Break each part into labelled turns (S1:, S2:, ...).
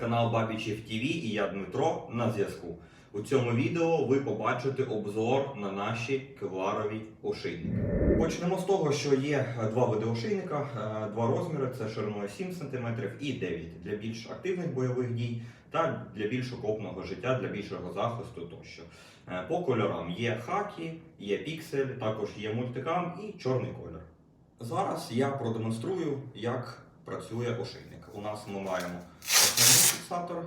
S1: канал Бабічів ТВ і я Дмитро на зв'язку. У цьому відео ви побачите обзор на наші кевларові ошейники. Почнемо з того, що є е, два види ошейника, е, два розміри: це шириною 7 см і 9 для більш активних бойових дій та для більш окопного життя, для більшого захисту тощо. Е, По кольорам є хакі, є піксель, також є мультикам і чорний колір. Зараз я продемонструю, як працює ошейник. У нас ми маємо фіксатор,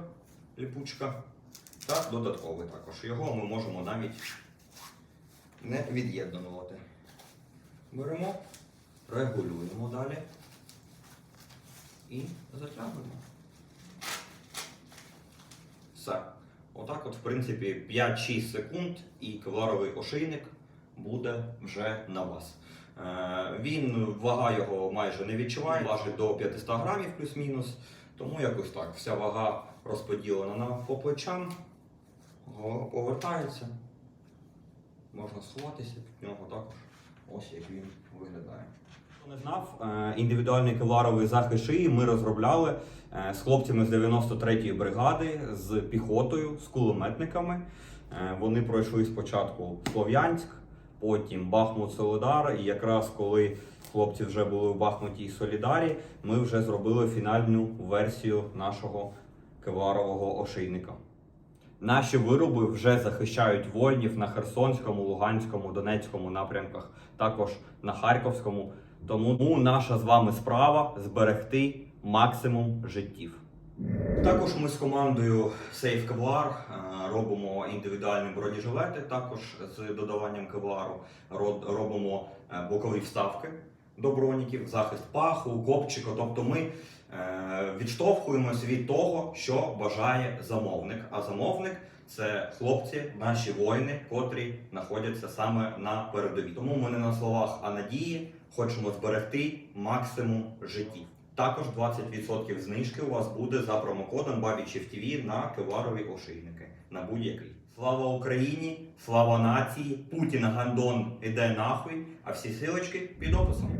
S1: ліпучка та додатковий також. Його ми можемо навіть не від'єднувати. Беремо, регулюємо далі і затягуємо. Все. Отак, от, в принципі, 5-6 секунд і кевларовий ошейник буде вже на вас. Е, Він вага його майже не відчуває, важить до 500 грамів плюс-мінус. Тому якось так. Вся вага розподілена на по плечам, голова повертається. Можна сховатися від нього також. Ось як він виглядає. Хто не знав, е, індивідуальний кевларовий захист шиї ми розробляли е, з хлопцями з 93-ї бригади, з піхотою, з кулеметниками. Е, Вони пройшли спочатку Слов'янськ, потім Бахмут Солидар. І якраз коли хлопці вже були в Бахмуті і Солідарі, ми вже зробили фінальну версію нашого кевларового ошейника. Наші вироби вже захищають воїнів на Херсонському, Луганському, Донецькому напрямках, також на Харківському. Тому наша з вами справа зберегти максимум життів. Також ми з командою Safe Kevlar е, робимо індивідуальні бронежилети, також з додаванням кевлару робимо е, бокові вставки до броніків, захист паху, копчика. Тобто ми е, відштовхуємося від того, що бажає замовник. А замовник це хлопці, наші воїни, котрі знаходяться саме на передовій. Тому ми не на словах, а на дії хочемо зберегти максимум життів. Також 20% знижки у вас буде за промокодом Бабічів ТВ на кеварові ошейники на будь-який. Слава Україні! Слава нації! Путін Гандон іде нахуй, а всі силочки під описом.